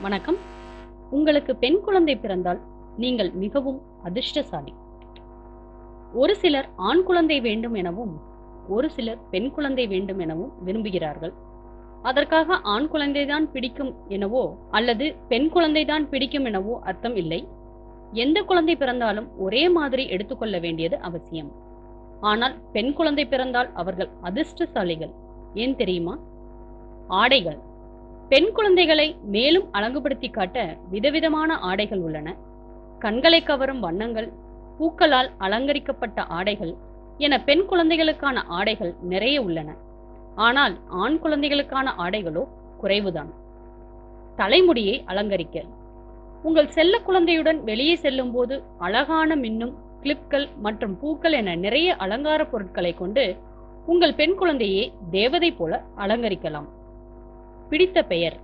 வணக்கம். உங்களுக்கு பெண் குழந்தை பிறந்தால் நீங்கள் மிகவும் அதிர்ஷ்டசாலி. ஒரு சிலர் ஆண் குழந்தை வேண்டும் எனவும் ஒரு சிலர் பெண் குழந்தை வேண்டும் எனவும் விரும்புகிறார்கள். அதற்காக ஆண் குழந்தைதான் பிடிக்கும் எனவோ அல்லது பெண் குழந்தைதான் பிடிக்கும் எனவோ அர்த்தம் இல்லை. எந்த குழந்தை பிறந்தாலும் ஒரே மாதிரி எடுத்துக்கொள்ள வேண்டியது அவசியம். ஆனால் பெண் குழந்தை பிறந்தால் அவர்கள் அதிர்ஷ்டசாலிகள். ஏன் தெரியுமா? ஆடைகள். பெண் குழந்தைகளை மேலும் அழகுபடுத்தி காட்ட விதவிதமான ஆடைகள் உள்ளன. கண்களை கவரும் வண்ணங்கள் பூக்களால் அலங்கரிக்கப்பட்ட ஆடைகள் என பெண் குழந்தைகளுக்கான ஆடைகள் நிறைய உள்ளன. ஆனால் ஆண் குழந்தைகளுக்கான ஆடைகளோ குறைவுதான். தலைமுடியை அலங்கரிக்க. உங்கள் செல்ல குழந்தையுடன் வெளியே செல்லும் போது அழகான மின்னும் கிளிப்கள் மற்றும் பூக்கள் என நிறைய அலங்கார பொருட்களை கொண்டு உங்கள் பெண் குழந்தையை தேவதை போல அலங்கரிக்கலாம். பிடித்த பெயர்.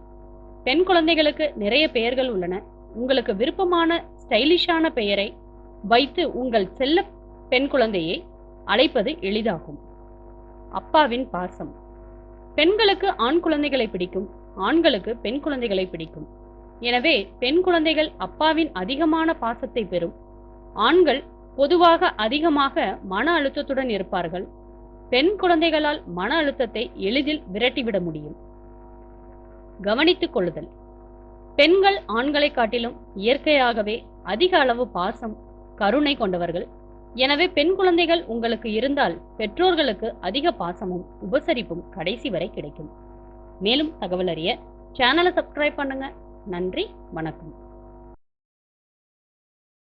பெண் குழந்தைகளுக்கு நிறைய பெயர்கள் உள்ளன. உங்களுக்கு விருப்பமான ஸ்டைலிஷான பெயரை வைத்து உங்கள் செல்ல பெண் குழந்தையை அழைப்பது எளிதாகும். அப்பாவின் பாசம். பெண்களுக்கு ஆண் குழந்தைகளை பிடிக்கும் ஆண்களுக்கு பெண் குழந்தைகளை பிடிக்கும். எனவே பெண் குழந்தைகள் அப்பாவின் அதிகமான பாசத்தை பெறும். ஆண்கள் பொதுவாக அதிகமாக மன அழுத்தத்துடன் இருப்பார்கள். பெண் குழந்தைகளால் மன அழுத்தத்தை எளிதில் விரட்டிவிட முடியும். கவனித்துக் கொள்ளுதல். பெண்கள் ஆண்களை காட்டிலும் இயற்கையாகவே அதிக அளவு பாசம் கருணை கொண்டவர்கள். எனவே பெண் குழந்தைகள் உங்களுக்கு இருந்தால் பெற்றோர்களுக்கு அதிக பாசமும் உபசரிப்பும் கடைசி வரை கிடைக்கும். மேலும் தகவல் அறிய சேனலை சப்ஸ்கிரைப் பண்ணுங்க. நன்றி வணக்கம்.